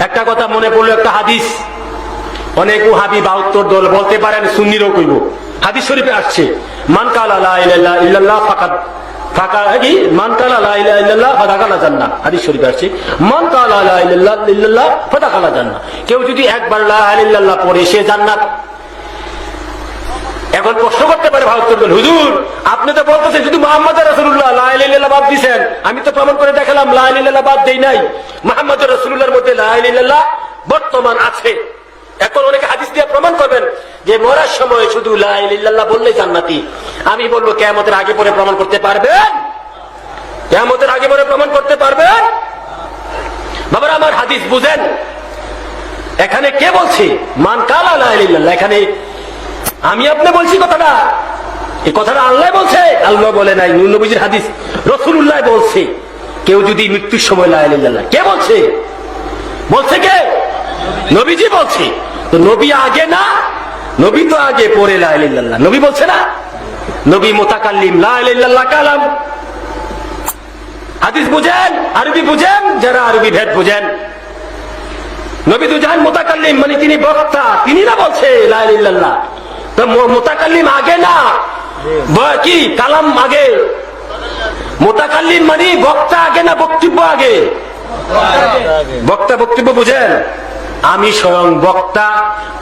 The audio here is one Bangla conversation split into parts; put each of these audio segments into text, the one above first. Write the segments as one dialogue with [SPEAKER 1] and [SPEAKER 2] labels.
[SPEAKER 1] একটা কথা মনে পড়ল, একটা হাদিস। অনেক হাবি বাহাত্তর দল বলতে পারেন, সুন্নিরও কইব। হাদিস শরীফে আসছে, মান কাল আল্লাহ ফাকাদ ইল্লাল্লাহ শরীফে আসছে কেউ যদি একবার লা ইলাহা পড়ে, সে জান্নাত। এখন প্রশ্ন করতে পারে ভারত দল হুজুর, আপনি তো বলতেছেন শুধু মোহাম্মদ রসুল্লাহ লাইল্লাহ বাদ দিছেন, আমি তো প্রমাণ করে দেখালাম লাইল্লাহ বাদ দেই নাই। মোহাম্মদ রসুল্লাহর মধ্যে লাইল্লাহ বর্তমান আছে। এখন অনেকে হাদিস দিয়ে প্রমাণ করবেন যে মরার সময় শুধু লাইল্লাহ বললেই জান্নাতি। আমি বলব কেমতের আগে পরে প্রমাণ করতে পারবেন? কেমতের আগে পরে প্রমাণ করতে পারবেন? বাবার, আমার হাদিস বুঝেন। এখানে কে বলছি? মান কালা লাইল্লাহ এখানে আমি আপনি বলছি কথাটা। এই কথাটা আল্লাহ বলছে। আল্লাহ বলে নাই নবীজির হাদিস। রসুল্লাহ বলছে, কেউ যদি মৃত্যুর সময় লা ইলাহা ইল্লাল্লাহ, কে বলছে? বলছে কে? নবীজি বলছে। তো নবী আগে না, নবী তো আগে পরে লা ইলাহা নবী বলছে না? নবী মোতাকাল্লিম, লা ইলাহা ইল্লাল্লাহ কালাম। হাদিস বুঝেন, আরবি বুঝেন, যারা আরবি ভেদ বুঝেন। নবী দুজাহান মোতাকাল্লিম মানে তিনি বক্তা তিনি না বলছে লা ইলাহা ইল্লাল্লাহ। তো আগে না? কি? কালাম আগে? মোতাকাল্লিম মানে বক্তা আগে না বক্তব্য আগে? বক্তা বক্তব্য বুঝেন? আমি স্বয়ং বক্তা,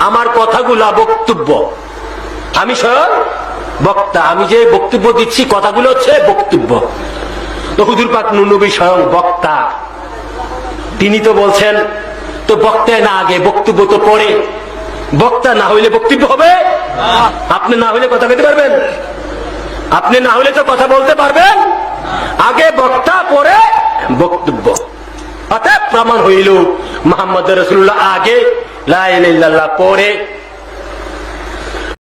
[SPEAKER 1] আমার কথাগুলা বক্তব্য। আমি স্বয়ং বক্তা, আমি যে বক্তব্য দিচ্ছি, কথাগুলো হচ্ছে বক্তব্য। তো হুজুর পাক নবী স্বয়ং বক্তা। তিনি তো বলছেন, তো বক্তায় না আগে বক্তব্য তো পরে বক্তা না হইলে বক্তব্য হবে? আপনি না হলে কথা বলতে পারবেন? আপনি না হলে তো কথা বলতে পারবেন? আগে বক্তা, পরে বক্তব্য। অর্থাৎ প্রমাণ হইল, মোহাম্মদ রসুল্লাহ আগে লাইন পরে